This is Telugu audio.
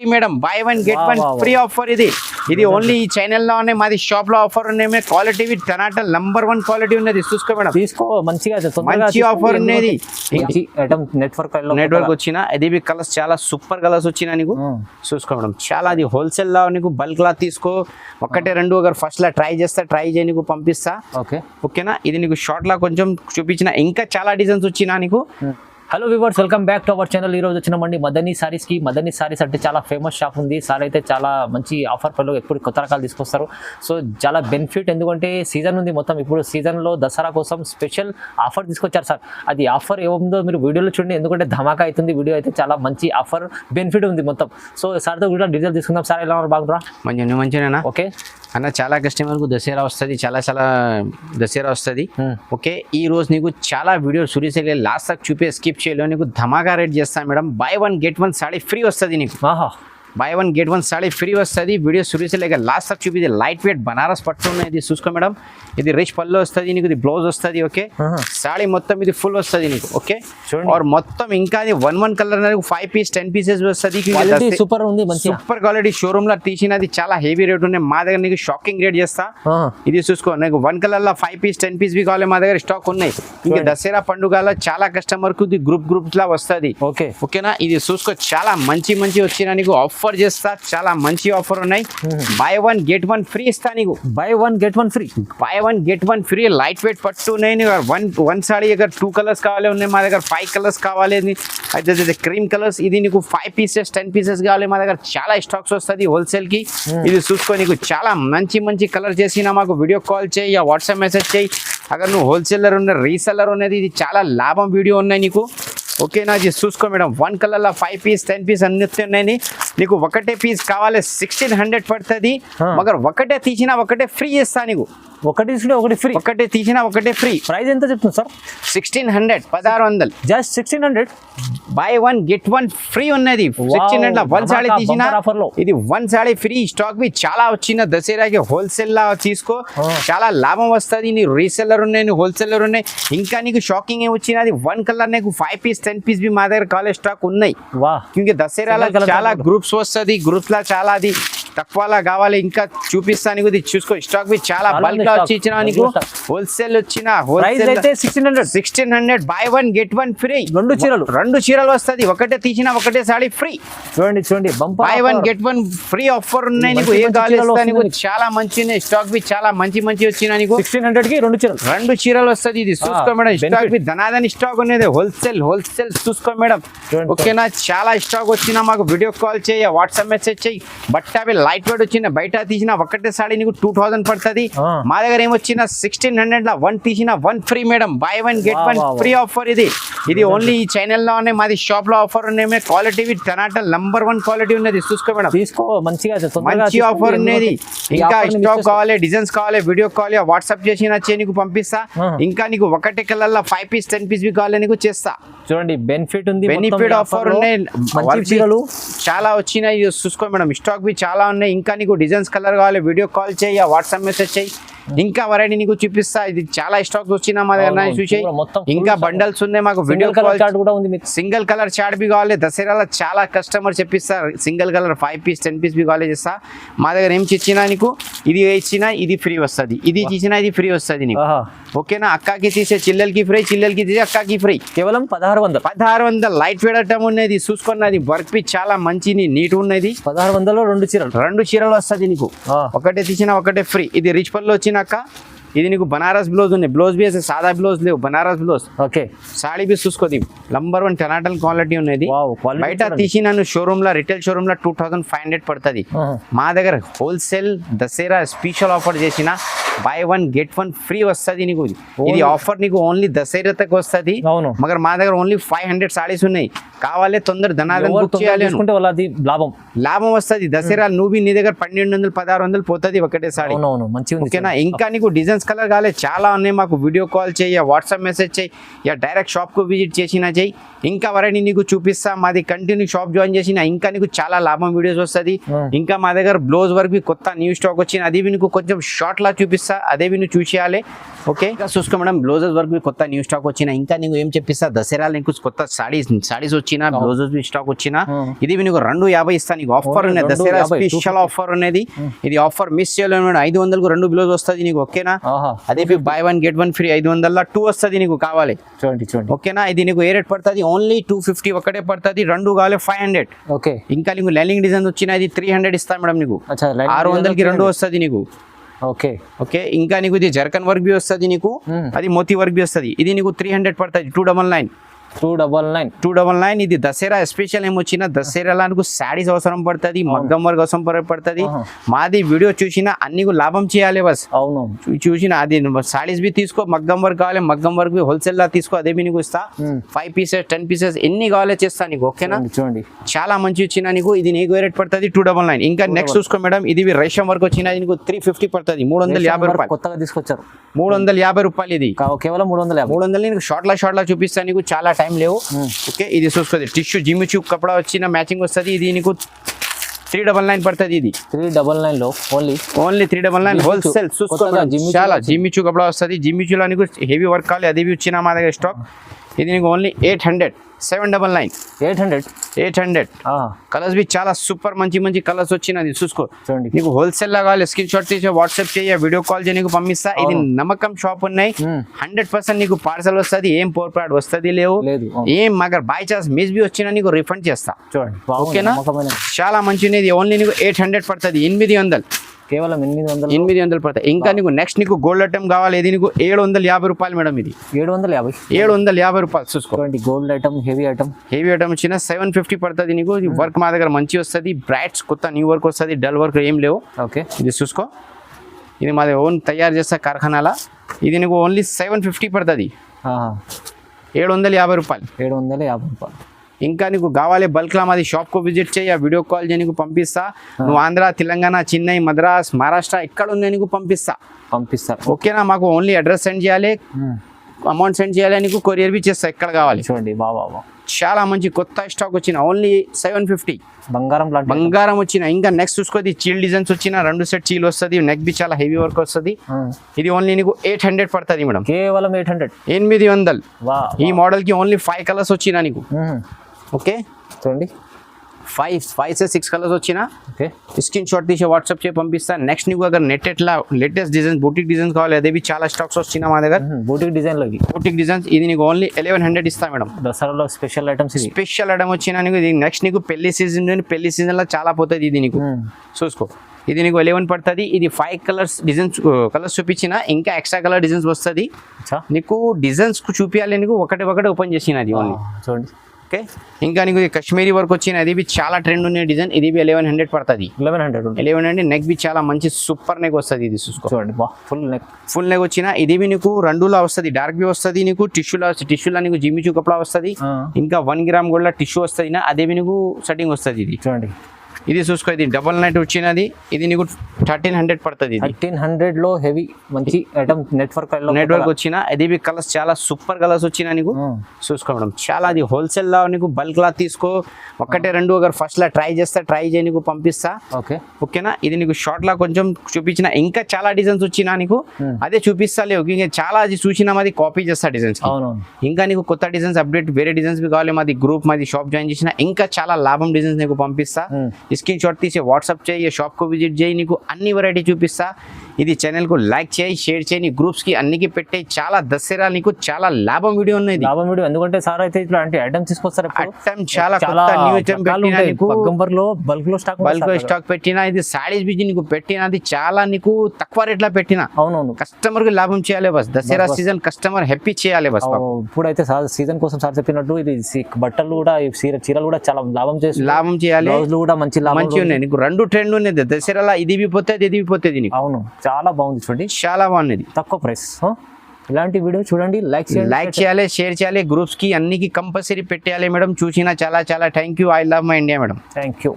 Free madam buy one get one. Free offer ఇది. ఇది ఓన్లీ ఈ లోనే మాది షాప్లో ఆఫర్ ఉన్నాయి క్వాలిటీ టనాటా నంబర్ వన్ క్వాలిటీ ఉన్నది. చూసుకో మేడం తీసుకో మంచిగా మంచి offer ఉన్నది. నెట్వర్క్ నెట్వర్క్ వచ్చిన ఇది కలర్స్ చాలా సూపర్ కలర్స్ వచ్చినా నీకు. చూసుకో మేడం చాలా అది హోల్సేల్ లా నీకు బల్క్ లా తీసుకో. ఒకటే రెండు ఒకరు ఫస్ట్ లా ట్రై చేస్తా ట్రై చేయి నీకు పంపిస్తా. ఓకే. ఓకేనా ఇది నీకు షార్ట్ లా కొంచెం చూపించిన. ఇంకా చాలా డిజైన్స్ వచ్చినా నీకు. Hello viewers welcome back to our channel ఈ రోజు వచ్చినామండి మదనీ సారీస్కి. మదనీ సారీస్ అంటే చాలా ఫేమస్ షాప్ ఉంది. సార్ అయితే చాలా మంచి ఆఫర్ పనులు ఎప్పుడు కొత్త రకాలు తీసుకొస్తారు. సో చాలా బెనిఫిట్ ఎందుకంటే సీజన్ ఉంది మొత్తం. ఇప్పుడు season లో దసరా కోసం స్పెషల్ ఆఫర్ తీసుకొచ్చారు సార్. అది ఆఫర్ ఏముందో మీరు వీడియోలో చూడండి. ఎందుకంటే ధమాకా అవుతుంది. వీడియో అయితే చాలా మంచి ఆఫర్ బెనిఫిట్ ఉంది మొత్తం. సో సార్తో కూడా డీటెయిల్ తీసుకుందాం. సార్ ఎలా ఉన్నారు? బాగుంటారా మంచి మంచిగానేనా ఓకే. అన్న చాలా కస్టమర్కు దసరా వస్తుంది. చాలా చాలా దసరా వస్తుంది. ఓకే ఈ రోజు నీకు చాలా వీడియో సూర్యశైలి లాస్ట్ తక్ చూపే స్కిప్ చేయలేవు నీకు ధమాకా రేట్ చేస్తాను madam. Buy one get one sari free వస్తుంది నీకు. ఆహా. Buy one get one sari free వస్తుంది వీడియో సూర్యశైలి లాస్ట్ తక్ చూపి లైట్ వెయిట్ బనారస్ పట్టు ఉన్నాయి ఇది చూసుకో మేడం ఇది రిచ్ పళ్ళు వస్తుంది నీకు ఇది బ్లౌజ్ వస్తుంది ఓకే. సాడీ మొత్తం ఇది ఫుల్ వస్తుంది నీకు ఓకే. और మొత్తం ఇంకా అది one one colour five piece ten pieces వస్తుంది సూపర్ ఉంది సూపర్ క్వాలిటీ షోరూమ్లో తీసినది చాలా హెవీ రేట్ ఉన్నాయి. మా దగ్గర నీకు షాకింగ్ రేట్ చేస్తా. ఇది చూసుకో నీకు వన్ కలర్లో ఫైవ్ పీస్ టెన్ పీస్ బి కావాలి మా దగ్గర స్టాక్ ఉన్నాయి. ఇంకా దసరా పండుగలో చాలా కస్టమర్కు ఇది గ్రూప్ గ్రూప్స్ లా వస్తుంది. ఓకే ఓకేనా ఇది చూసుకో చాలా మంచి మంచి వచ్చిన నీకు ఆఫర్ చేస్తా. చాలా మంచి ఆఫర్ ఉన్నాయి. Buy one get one free ఇస్తా నీకు. Buy one get one free buy one get one free light weight పట్టు ఉన్నాయి వన్ వన్ సాడీ దగ్గర టూ కలర్స్ కావాలి ఉన్నాయి. మా దగ్గర ఫైవ్ కలర్స్ కావాలి. అయితే క్రీమ్ కలర్స్ ఇది నీకు ఫైవ్ పీసెస్ టెన్ పీసెస్ కావాలి మా దగ్గర. చాలా స్టాక్స్ వస్తుంది హోల్సేల్కి. ఇది చూసుకో నీకు. చాలా మంచి మంచి కలర్ చేసిన మాకు వీడియో కాల్ చేయి వాట్సాప్ మెసేజ్ చేయి. అगर నువ్వు హోల్సేలర్ ఉన్న రీసెల్లర్ ఉన్నది. ఇది చాలా లాభం వీడియో ఉన్నాయి నీకు. ఓకేనా చూసుకో మేడం. వన్ కలర్లో ఫైవ్ పీస్ టెన్ పీస్ అన్ని ఉన్నాయి నీకు ఒకటే పీస్ కావాలి సిక్స్టీన్ హండ్రెడ్ పడుతుంది. మగర్ ఒకటే తీసినా ఒకటే ఫ్రీ ఇస్తా నీకు. ఒకటి తీసుకుంటే ఒకటి ఫ్రీ ఒకటే తీసినా ఒకటే ఫ్రీ ప్రైస్ ఎంత చెప్తుంది సార్? సిక్స్టీన్ హండ్రెడ్ పదహారు వందలు. Just sixteen hundred buy one get one free ఉన్నది. సిక్స్టీన్ హండ్రెడ్ వన్ సాడీ తీసిన. ఇది వన్ సాడీ ఫ్రీ స్టాక్ బి చాలా వచ్చిన దసరాకి హోల్సేల్ లా తీసుకో. చాలా లాభం వస్తుంది. నీ రీసెల్లర్ ఉన్నాయి నీ హోల్సేలర్ ఉన్నాయి. ఇంకా నీకు షాకింగ్ ఏం వచ్చినది వన్ కలర్ నీకు ఫైవ్ పీస్ టెన్ పీస్ బి మా దగ్గర కాలేజ్ స్టాక్ ఉన్నాయి. ఇంకా దసరాలో చాలా colour. గ్రూప్స్ వస్తుంది గ్రూప్స్ లా చాలా అది. తక్కువలా కావాలి ఇంకా నీకు ఇది చూసుకో. స్టాక్ బి చాలా బల్క్ లా. వచ్చి ఇచ్చిన నీకు. హోల్సేల్ వచ్చిన హోల్సేల్ అయితే sixteen hundred sixteen hundred buy one get one free రెండు చీరలు. రెండు చీరలు వస్తుంది. ఒకటే తీసిన ఒకటే సాడీ ఫ్రీ చూడండి చూడండి. Buy one get one free offer ఉన్నాయి నీకు. ఏ కావాలి నీకు. చాలా మంచి స్టాక్ బి చాలా మంచి మంచి వచ్చిన నీకు. సిక్స్టీన్ హండ్రెడ్కి రెండు చీరలు. రెండు చీరలు వస్తుంది ఇది. చూసుకో మేడం స్టాక్. బి ధనాదని స్టాక్ ఉన్నది. హోల్సేల్ హోల్సేల్ చూసుకో మేడం. ఓకేనా? చాలా స్టాక్ వచ్చినా మాకు వీడియో కాల్ చేయి. వాట్సాప్ మెసేజ్ చేయి. బట్ అవి లైట్ వెయిట్ వచ్చిన బయట తీసిన ఒకటే సాడీ నీకు టూ థౌసండ్ పడుతుంది. మా దగ్గర ఏమొచ్చిన సిక్స్టీన్ హండ్రెడ్ లా వన్ తీసిన one free madam buy one get one. Free offer ఇది. ఇది ఓన్లీ ఈ ఛానల్లోనే మాది షాప్లో ఆఫర్ ఉన్నాయి. క్వాలిటీ టనాటా నంబర్ వన్ క్వాలిటీ ఉన్నది. చూసుకో మేడం తీసుకో మంచిగా మంచి. ఆఫర్ ఉన్నది. ఇంకా స్టాక్ కావాలి డిజైన్స్ కావాలి వీడియో కాల్ వాట్సాప్ చేసి నచ్చే నీకు పంపిస్తా. ఇంకా నీకు ఒకటే కలర్లో ఫైవ్ పీస్ టెన్ పీస్ కావాలి నీకు చేస్తా. చూడండి బెనిఫిట్ ఉంది బెనిఫిట్ ఆఫర్. ఉన్నాయి. చాలా వచ్చినాయి. చూసుకో మేడం స్టాక్ బి చాలా ఉన్నాయి. ఇంకా నీకు డిజైన్స్ కలర్ కావాలి వీడియో కాల్ చేయి వాట్సాప్ మెసేజ్ చేయి. ఇంకా వెరైటీ నీకు చూపిస్తా. ఇది చాలా స్టాక్ వచ్చినా మా దగ్గర చూసి. ఇంకా. బండల్స్ ఉన్నాయి మాకు వీడియో కలర్ కాల్ చార్ట్ కూడా ఉంది సింగిల్ కలర్ చాట్ బి కావాలి. దసరాలో చాలా customer చెప్పిస్తారు single colour five piece ten piece B కావాలి చేస్తా. మా దగ్గర ఏం ఇచ్చినా నీకు? ఇది ఇచ్చినా ఇది ఫ్రీ వస్తుంది. ఇది ఇచ్చినా ఇది ఫ్రీ వస్తుంది నీకు. ఓకేనా అక్కకి తీసే చిల్లెలకి ఫ్రీ చిల్లెలకి తీసే అక్కకి ఫ్రీ కేవలం పదహారు వందలు. పదహారు వందల. లైట్ వేడటం ఉన్నది చూసుకున్నది. వర్క్ పి చాలా మంచి నీట్ ఉన్నది. పదహారు వందలు రెండు చీరలు. రెండు చీరలు వస్తుంది నీకు. ఒకటే తీసినా ఒకటే ఫ్రీ ఇది రిచ్ పళ్ళు వచ్చినాక ఇది నీకు బనారస్ బ్లౌజ్ ఉన్నాయి. బ్లౌజ్ బి వేస్తే సాదా బ్లౌజ్ లేవు. బనారస్ బ్లౌజ్. ఓకే. సాడీ బి చూసుకోది నంబర్ వన్ టెనాటల్ క్వాలిటీ ఉన్నది. బయట తీసి నన్ను షోరూమ్లో రిటైల్ షోరూమ్లో టూ థౌసండ్ ఫైవ్ హండ్రెడ్ పడుతుంది. మా దగ్గర హోల్సేల్ దసరా స్పెషల్ ఆఫర్ చేసిన buy one get one free వస్తుంది నీకు. ఇది ఆఫర్ నీకు ఓన్లీ దసరాకి వస్తుంది. అవును. మగర్ మా దగ్గర ఓన్లీ ఫైవ్ హండ్రెడ్ సాడీస్ ఉన్నాయి. కావాలి తొందర బుక్ తొందరగా చేయాలి తీసుకుంటే వాళ్ళది లాభం. లాభం వస్తుంది. దసరా నువ్వు నీ దగ్గర పన్నెండు వందలు పదహారు వందలు పోతుంది ఒకటే సాడీ అవునవును మంచిగా ఉంది ఓకేనా? ఇంకా నీకు డిజైన్స్ కలర్ కావాలి చాలా ఉన్నాయి మాకు. వీడియో కాల్ చేయి వాట్సాప్ మెసేజ్ చేయి యా డైరెక్ట్ షాప్కు విజిట్ చేసినా చేయి. ఇంకా వరని నీకు చూపిస్తా. మాది కంటిన్యూ షాప్ జాయిన్ చేసిన ఇంకా నీకు చాలా లాభం వీడియోస్ వస్తుంది. Hmm. ఇంకా మా దగ్గర బ్లౌజ్ వర్క్ కొత్త న్యూ స్టాక్ వచ్చింది. అది నీకు కొంచెం షార్ట్ లా చూపిస్తా. చూపిస్తా అదే నువ్వు చూసేయాలి. ఓకే? ఇంకా చూసుకో మేడం బ్లౌజెస్ వరకు మీ కొత్త న్యూ స్టాక్ వచ్చిన ఇంకా నీకు ఏం చెప్పిస్తా దసరా నీకు కొత్త సాడీస్ సాడీస్ వచ్చిన బ్లౌజెస్ స్టాక్ వచ్చిన. ఇది నీకు రెండు యాభై ఇస్తా నీకు ఆఫర్ ఉన్నది. దసరా స్పెషల్ ఆఫర్ ఉన్నది. ఇది ఆఫర్ మిస్ చేయలేదు మేడం. ఐదు వందలకు రెండు బ్లౌజ్ వస్తుంది నీకు ఓకేనా? అదే buy one get one free ఐదు వందల టూ వస్తుంది నీకు కావాలి. చూడండి చూడండి. ఓకేనా? ఇది నీకు ఏ రేట్ పడుతుంది? ఓన్లీ టూ ఫిఫ్టీ ఒకటే పడుతుంది రెండు కావాలి ఫైవ్ హండ్రెడ్ ఓకే. ఇంకా నీకు లైనింగ్ డిజైన్ వచ్చిన ఇది త్రీ హండ్రెడ్ ఇస్తా మేడం నీకు. ఆరు వందలకి రెండు వస్తుంది నీకు. ఓకే. ఓకే ఇంకా నీకు ఇది జర్కన్ వర్క్ బి వస్తుంది నీకు. అది మోతీ వర్క్ బి వస్తుంది. ఇది నీకు త్రీ హండ్రెడ్ పడుతుంది two double nine two double nine two double nine ఇది దసరా స్పెషల్ ఏమొచ్చిన దసరాలో నీకు శారీస్ అవసరం పడుతుంది మగ్గం వర్క్ అవసరం పడుతుంది. మాది వీడియో చూసినా అన్ని లాభం చేయాలి బస్. అవును. చూసిన అది సారీస్ బి తీసుకో మగ్గం వర్క్ కావాలి మగ్గం వర్క్ హోల్సేల్ లా తీసుకో అదే బి నీకు ఇస్తా. ఫైవ్ పీసెస్ టెన్ పీసెస్ ఎన్ని కావాలో చేస్తా నీకు ఓకేనా? చూడండి చాలా మంచి వచ్చిన నీకు ఇది నీకు రేట్ పడుతుంది టూ డబల్ నైన్ ఇంకా నెక్స్ట్ చూసుకో మేడం ఇది రేషం వర్క్ వచ్చిన నీకు త్రీ ఫిఫ్టీ పడుతుంది మూడు వందల యాభై రేషన్ రూపాయలు. కొత్తగా తీసుకొచ్చారు. మూడు వందల యాభై రూపాయలు ఇది కేవలం మూడు వందల మూడు వందలు నీకు షార్ట్లా షార్ట్లా చూపిస్తాను నీకు చాలా టైం లేవు. ఓకే ఇది చూసుకోండి టిష్యూ జిమ్మిచూ కపడా వచ్చిన మ్యాచింగ్ వస్తుంది ఇది నీకు త్రీ డబల్ నైన్ పడుతుంది ఇది. త్రీ డబల్ నైన్లో only. Only three double nine. Wholesale చూసుకో. కొత్తగా మేడం. జిమ్మిచూ చాలా. జిమ్మిచూ కపడా వస్తుంది జిమ్మిచూలో నీకు హెవీ వర్క్ కావాలి అది వచ్చిన మా దగ్గర స్టాక్. ఇది నీకు only eight hundred seven double nine eight hundred eight hundred colours B చాలా సూపర్ మంచి మంచి కలర్స్ వచ్చినది చూసుకో. చూడండి. నీకు హోల్సేల్ లా కావాలి స్క్రీన్ షాట్ తీసి వాట్సాప్ చేయ వీడియో కాల్ చేయ నీకు పంపిస్తా. ఇది. నమ్మకం షాప్ ఉన్నాయి. హండ్రెడ్ పర్సెంట్ నీకు పార్సల్ వస్తుంది ఏం పోర్పాడ్ వస్తుంది లేవు. ఏం మగర్ బై చాన్స్ మిస్ బి వచ్చినా నీకు రిఫండ్ చేస్తా. చూడండి ఓకేనా? చాలా మంచిది ఓన్లీ నీకు ఎయిట్ హండ్రెడ్ పడుతుంది ఎనిమిది వందలు. కేవలం ఎనిమిది వందలు ఎనిమిది వందలు పడతాయి. ఇంకా నీకు నెక్స్ట్ నీకు గోల్డ్ ఐటమ్ కావాలి. ఇది నీకు? ఏడు వందల యాభై రూపాయలు మేడం ఇది. ఏడు వందల యాభై. ఏడు వందల యాభై రూపాయలు. చూసుకో. చూడండి gold item heavy item heavy item వచ్చిన సెవెన్ ఫిఫ్టీ పడుతుంది నీకు. ఈ వర్క్ మా దగ్గర మంచి వస్తుంది. బ్రైట్స్ కొత్త న్యూ వర్క్ వస్తుంది. డల్ వర్క్ ఏం లేవు. ఓకే ఇది చూసుకో. ఇది మాది ఓన్ తయారు చేస్తా కార్ఖానాల. ఇది నీకు ఓన్లీ సెవెన్ ఫిఫ్టీ పడుతుంది. ఏడు వందల యాభై రూపాయలు. ఏడు వందల యాభై రూపాయలు. ఇంకా నీకు కావాలి బల్క్లా మాది షాప్కు విజిట్ చేయి ఆ వీడియో కాల్ చేయి నీకు పంపిస్తా. నువ్వు ఆంధ్ర తెలంగాణ చెన్నై మద్రాస్ మహారాష్ట్ర ఎక్కడ ఉంది నీకు పంపిస్తా. పంపిస్తారు ఓకేనా? మాకు ఓన్లీ అడ్రస్ సెండ్ చేయాలి. అమౌంట్ సెండ్ చేయాలి నీకు కొరియర్ బి చేస్తా ఎక్కడ కావాలి. చూడండి బాబా చాలా మంచి కొత్త స్టాక్ వచ్చిన ఓన్లీ సెవెన్ ఫిఫ్టీ బంగారం లాంటి బంగారం వచ్చిన ఇంకా నెక్స్ట్ చూసుకోది చీల్ డిజైన్స్ వచ్చిన రెండు సెట్ చీల్ వస్తుంది నెక్ బి చాలా హెవీ వర్క్ వస్తుంది. ఇది ఓన్లీ నీకు ఎయిట్ హండ్రెడ్ పడుతుంది మేడం కేవలం ఎయిట్ హండ్రెడ్ ఎనిమిది వందలు. ఈ మోడల్కి ఓన్లీ ఫైవ్ కలర్స్ వచ్చిన నీకు. ఓకే. చూడండి. ఫైవ్ ఫైవ్ సే సిక్స్ కలర్స్ వచ్చిన? ఓకే. స్క్రీన్ షాట్ తీసి వాట్సాప్ చేసి పంపిస్తాను నెక్స్ట్ నీకు అगर నెట్ ఎట్లా? లేటెస్ట్ డిజైన్స్ బూటిక్ డిజైన్స్ కావాలి. అదే బి చాలా స్టాక్స్ వచ్చిన మా దగ్గర. బూటిక్ డిజైన్లో ఇవి బూటిక్ డిజైన్స్ ఇది నీకు ఓన్లీ ఎలెవెన్ హండ్రెడ్ ఇస్తా మేడం. దసరాలో స్పెషల్ ఐటమ్స్ స్పెషల్ ఐటమ్ వచ్చిన నీకు ఇది నెక్స్ట్ నీకు పెళ్ళి సీజన్ పెళ్ళి సీజన్లో చాలా పోతుంది ఇది నీకు. చూసుకో. ఇది నీకు ఎలెవెన్ పడుతుంది. ఇది ఫైవ్ కలర్స్ డిజైన్స్ కలర్స్ చూపించిన ఇంకా ఎక్స్ట్రా కలర్ డిజైన్స్ వస్తుంది. నీకు డిజైన్స్ చూపించాలి నీకు ఒకటి ఒకటి ఓపెన్ చేసినది ఓన్లీ చూడండి. ఓకే. ఇంకా నీకు ఇది కశ్మీరీ వర్క్ వచ్చిన అది బి చాలా ట్రెండ్ ఉన్న డిజైన్. ఇది బి ఎలెవెన్ హండ్రెడ్ పడుతుంది లెవెన్ హండ్రెడ్ ఎలెవెన్ అంటే నెక్ బి చాలా మంచి సూపర్ నెక్ వస్తుంది ఇది చూసుకో. ఫుల్ నెక్ ఫుల్ నెక్ వచ్చిన ఇది బి నీకు రెండులా వస్తుంది డార్క్ బి వస్తుంది నీకు టిష్యూలా టిష్యూలా నీకు జిమ్మిచూ కపడా వస్తుంది. ఇంకా వన్ గ్రామ్ కూడా టిష్యూ వస్తుంది అదే నీకు సెట్టింగ్ వస్తుంది ఇది. చూడండి. ఇది చూసుకో ఇది డబల్ నైట్ వచ్చినది. ఇది నీకు థర్టీన్ హండ్రెడ్ పడుతుంది థర్టీన్ హండ్రెడ్లో హెవీ మంచి ఐటమ్ నెట్వర్క్ నెట్వర్క్ వచ్చిన ఇది బి కలర్స్ చాలా సూపర్ కలర్స్ వచ్చిన నీకు. చూసుకో మేడం చాలా అది హోల్సేల్ లా నీకు బల్క్ లా తీసుకో. ఒక్కటే రెండు ఒకరు ఫస్ట్ లా ట్రై చేస్తా ట్రై చేయి నీకు పంపిస్తా. ఓకే. ఓకేనా? ఇది నీకు షార్ట్ లా కొంచెం చూపించిన ఇంకా చాలా డిజైన్స్ వచ్చినా నీకు. అదే చూపిస్తా లేవు. ఇంకా చాలా అది చూసినా మాది కాపీ చేస్తా డిజైన్స్ ఇంకా నీకు కొత్త డిజైన్స్ అప్డేట్ వేరే డిజైన్స్ కావాలి మాది గ్రూప్ మాది షాప్ జాయిన్ చేసిన ఇంకా చాలా లాభం డిజైన్స్ నీకు పంపిస్తా. స్క్రీన్ షాట్ తీసి వాట్సాప్ చేయి షాప్కు విజిట్ చేయి నీకు అన్ని వెరైటీ చూపిస్తా. ఇది ఛానల్కు లైక్ చేయి షేర్ చేయి నీ గ్రూప్స్కి అన్నికి పెట్టే చాలా దసరా నీకు చాలా లాభం వీడియో ఉన్నది లాభం వీడియో ఎందుకంటే సార్ అయితే ఇట్లాంటి ఐటమ్ తీసుకొస్తారు అట్టం చాలా కొత్త న్యూ ఐటమ్ పెట్టినా నీకు. లో బల్క్లో స్టాక్ బల్క్ స్టాక్ పెట్టినా ఇది సారీస్ బిజీ నీకు పెట్టినది చాలా నీకు తక్కువ రేట్లో పెట్టినా. అవునవును. కస్టమర్కి లాభం చేయాలి బస్. దసరా సీజన్ కస్టమర్ హ్యాపీ చేయాలి బస్ ఇప్పుడైతే సార్ సీజన్ కోసం సార్ చెప్పినట్టు ఇది బట్టలు కూడా చీరలు కూడా చాలా లాభం చేస్తుంది లాభం చేయాలి. కూడా మంచి లాభం మంచిగా ఉన్నాయి నీకు. రెండు ట్రెండ్ ఉన్నది దసరాలో ఇది బి పోతుంది ఇది పోతుంది నీకు. అవును. చాలా బాగుంది చూడండి. చాలా బాగున్నది తక్కువ ప్రైస్ ఇలాంటి వీడియో చూడండి లైక్ లైక్ చేయాలి షేర్ చేయాలి గ్రూప్స్కి అన్నికి కంపల్సరీ పెట్టేయాలి మేడం. చూసినా చాలా చాలా. Thank you I love my India madam thank you